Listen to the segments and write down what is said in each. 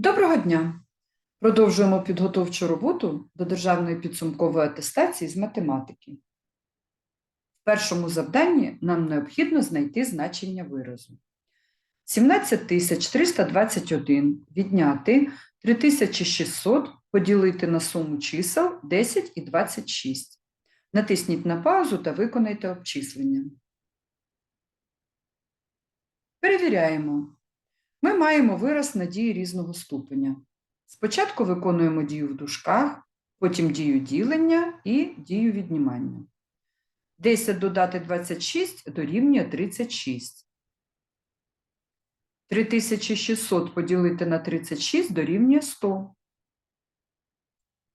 Доброго дня! Продовжуємо підготовчу роботу до державної підсумкової атестації з математики. В першому завданні нам необхідно знайти значення виразу. 17321 відняти 3600 поділити на суму чисел 10 і 26. Натисніть на паузу та виконайте обчислення. Перевіряємо. Ми маємо вираз на дії різного ступеня. Спочатку виконуємо дію в дужках, потім дію ділення і дію віднімання. 10 додати 26 дорівнює 36. 3600 поділити на 36 дорівнює 100.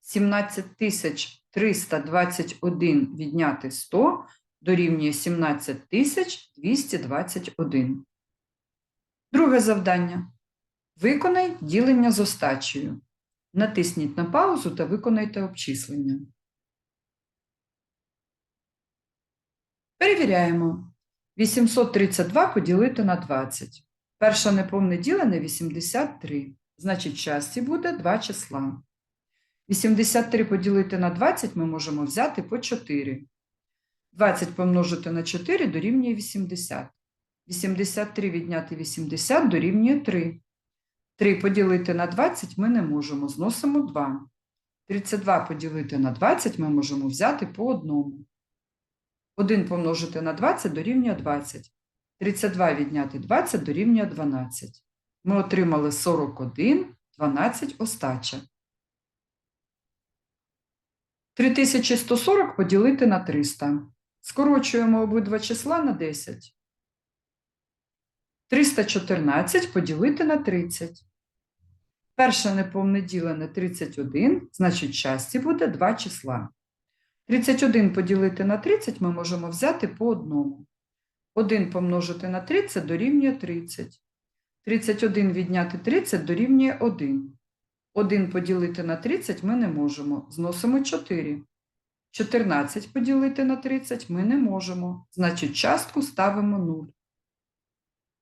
17321 відняти 100 дорівнює 17221. Друге завдання. Виконай ділення з остачею. Натисніть на паузу та виконайте обчислення. Перевіряємо. 832 поділити на 20. Перше неповне ділене 83. Значить, часті буде 2 числа. 83 поділити на 20 ми можемо взяти по 4. 20 помножити на 4 дорівнює 80. 83 відняти 80 дорівнює 3. 3 поділити на 20 ми не можемо, зносимо 2. 32 поділити на 20 ми можемо взяти по одному. 1 помножити на 20 дорівнює 20. 32 відняти 20 дорівнює 12. Ми отримали 41, 12 остача. 3140 поділити на 300. Скорочуємо обидва числа на 10. 314 поділити на 30. Перше неповне ділене 31, значить часті буде 2 числа. 31 поділити на 30 ми можемо взяти по одному. 1 помножити на 30 дорівнює 30. 31 відняти 30 дорівнює 1. 1 поділити на 30 ми не можемо. Зносимо 4. 14 поділити на 30 ми не можемо. Значить, частку ставимо 0.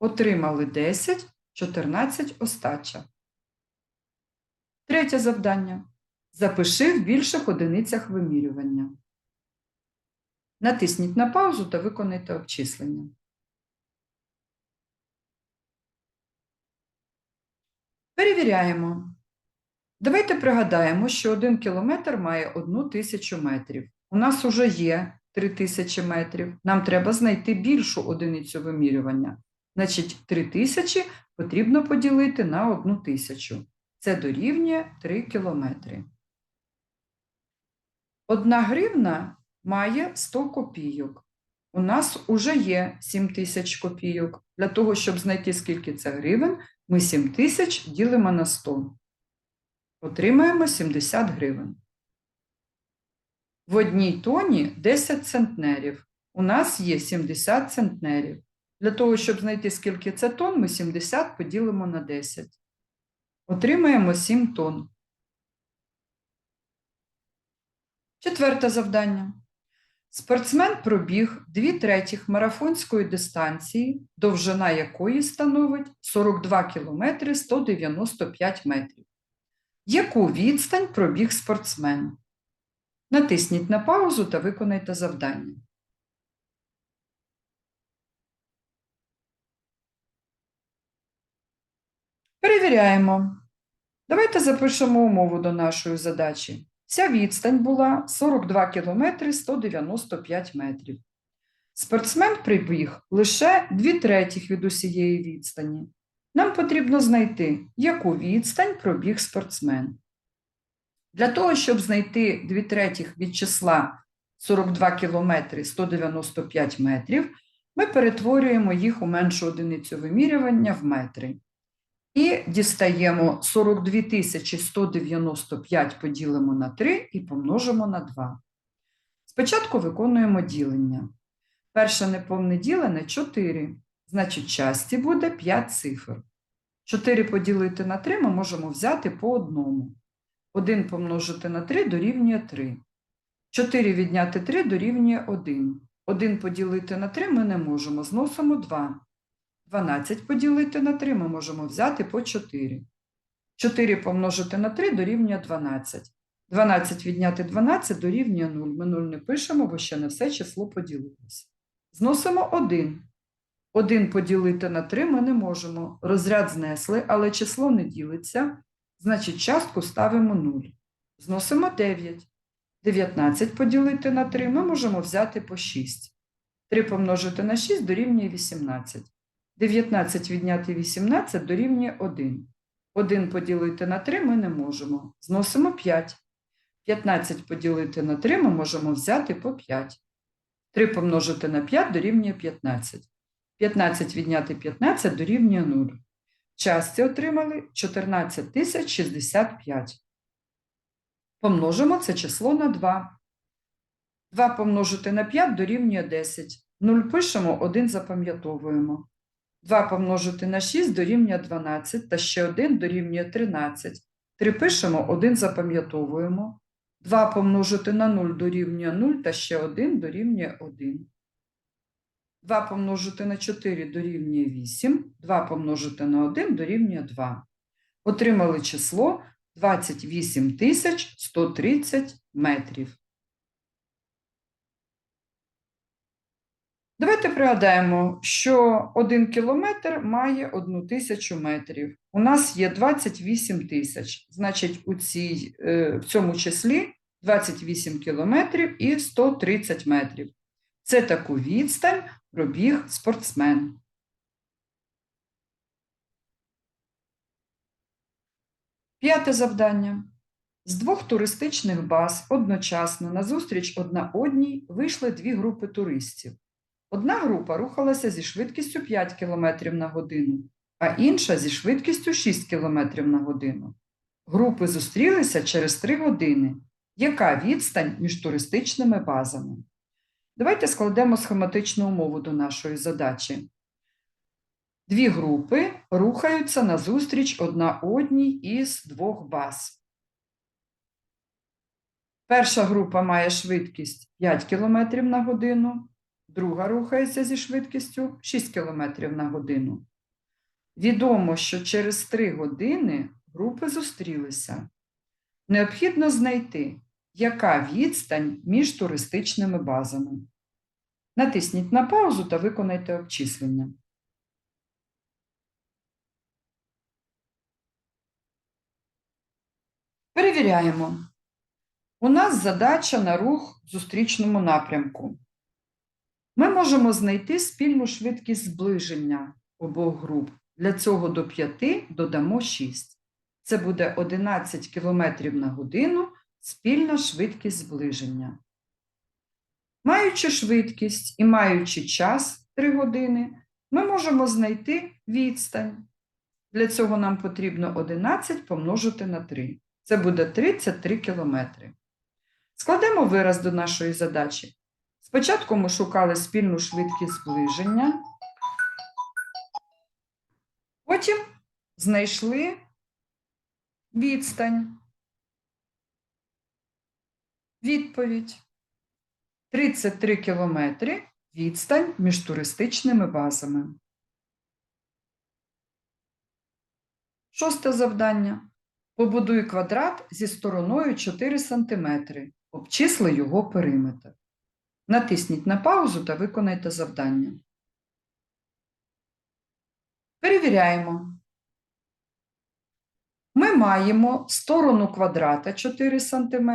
Отримали 10, 14 остача. Третє завдання. Запиши в більших одиницях вимірювання. Натисніть на паузу та виконайте обчислення. Перевіряємо. Давайте пригадаємо, що 1 кілометр має 1 тисячу метрів. У нас уже є 3000 метрів. Нам треба знайти більшу одиницю вимірювання. Значить, 3000 потрібно поділити на 1 тисячу. Це дорівнює 3 кілометри. Одна гривна має 100 копійок. У нас уже є 7 тисяч копійок. Для того, щоб знайти, скільки це гривень, ми 7 тисяч ділимо на 100. Отримаємо 70 гривень. В одній тоні 10 центнерів. У нас є 70 центнерів. Для того, щоб знайти, скільки це тонн, ми 70 поділимо на 10. Отримаємо 7 тонн. Четверте завдання. Спортсмен пробіг 2 третіх марафонської дистанції, довжина якої становить 42 км 195 метрів. Яку відстань пробіг спортсмен? Натисніть на паузу та виконайте завдання. Перевіряємо. Давайте запишемо умову до нашої задачі. Ця відстань була 42 км 195 метрів. Спортсмен прибіг лише 2 третіх від усієї відстані. Нам потрібно знайти, яку відстань пробіг спортсмен. Для того, щоб знайти 2 третіх від числа 42 км 195 метрів, ми перетворюємо їх у меншу одиницю вимірювання в метри. І дістаємо 42 195 поділимо на 3 і помножимо на 2. Спочатку виконуємо ділення. Перше неповне ділене 4, значить часті буде 5 цифр. 4 поділити на 3 ми можемо взяти по одному. 1 помножити на 3 дорівнює 3. 4 відняти 3 дорівнює 1. 1 поділити на 3 ми не можемо, зносимо 2. 12 поділити на 3 ми можемо взяти по 4. 4 помножити на 3 дорівнює 12. 12 відняти 12 дорівнює 0. Ми 0 не пишемо, бо ще не все число поділилося. Зносимо 1. 1 поділити на 3 ми не можемо. Розряд знесли, але число не ділиться. Значить, частку ставимо 0. Зносимо 9. 19 поділити на 3 ми можемо взяти по 6. 3 помножити на 6 дорівнює 18. 19 відняти 18 дорівнює 1. 1 поділити на 3 ми не можемо. Зносимо 5. 15 поділити на 3 ми можемо взяти по 5. 3 помножити на 5 дорівнює 15. 15 відняти 15 дорівнює 0. Частці отримали 14 тисяч 65. Помножимо це число на 2. 2 помножити на 5 дорівнює 10. 0 пишемо, 1 запам'ятовуємо. 2 помножити на 6 дорівнює 12, та ще 1 дорівнює 13. 3 пишемо, 1 запам'ятовуємо. 2 помножити на 0 дорівнює 0, та ще 1 дорівнює 1. 2 помножити на 4 дорівнює 8, 2 помножити на 1 дорівнює 2. Отримали число 28 130 метрів. Давайте пригадаємо, що 1 кілометр має 1 тисячу метрів. У нас є 28 тисяч. Значить, у цій, е, в цьому числі 28 кілометрів і 130 метрів. Це таку відстань пробіг спортсмен. П'яте завдання. З двох туристичних баз одночасно на зустріч одна одній вийшли дві групи туристів. Одна група рухалася зі швидкістю 5 км на годину, а інша зі швидкістю 6 км на годину. Групи зустрілися через 3 години. Яка відстань між туристичними базами? Давайте складемо схематичну умову до нашої задачі. Дві групи рухаються назустріч одна одній із двох баз. Перша група має швидкість 5 км на годину, друга рухається зі швидкістю 6 км на годину. Відомо, що через 3 години групи зустрілися. Необхідно знайти, яка відстань між туристичними базами. Натисніть на паузу та виконайте обчислення. Перевіряємо. У нас задача на рух в зустрічному напрямку. Ми можемо знайти спільну швидкість зближення обох груп. Для цього до 5 додамо 6. Це буде 11 км на годину спільна швидкість зближення. Маючи швидкість і маючи час 3 години, ми можемо знайти відстань. Для цього нам потрібно 11 помножити на 3. Це буде 33 кілометри. Складемо вираз до нашої задачі. Спочатку ми шукали спільну швидкість зближення, потім знайшли відстань. Відповідь. 33 кілометри відстань між туристичними базами. Шосте завдання. Побудуй квадрат зі стороною 4 см. Обчисли його периметр. Натисніть на паузу та виконайте завдання. Перевіряємо. Ми маємо сторону квадрата 4 см.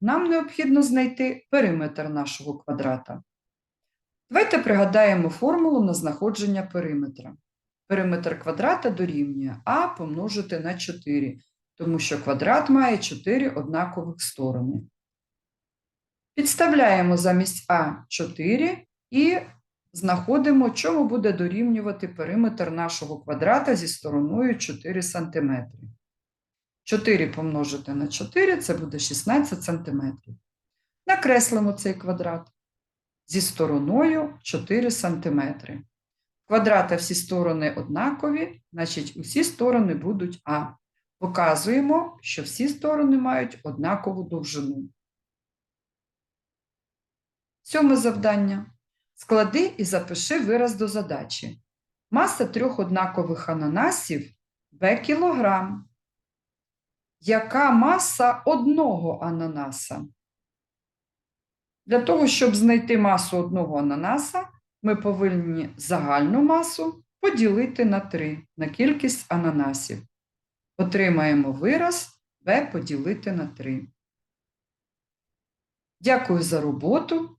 Нам необхідно знайти периметр нашого квадрата. Давайте пригадаємо формулу на знаходження периметра. Периметр квадрата дорівнює а помножити на 4, тому що квадрат має 4 однакових сторони. Підставляємо замість А 4 і знаходимо, чому буде дорівнювати периметр нашого квадрата зі стороною 4 см. 4 помножити на 4 це буде 16 см. Накреслимо цей квадрат зі стороною 4 см. Квадрата всі сторони однакові, значить усі сторони будуть А. Показуємо, що всі сторони мають однакову довжину. Сьоме завдання. Склади і запиши вираз до задачі. Маса трьох однакових ананасів Б кілограм. яка маса одного ананаса? Для того, щоб знайти масу одного ананаса, ми повинні загальну масу поділити на 3 на кількість ананасів. Отримаємо вираз b поділити на 3. Дякую за роботу.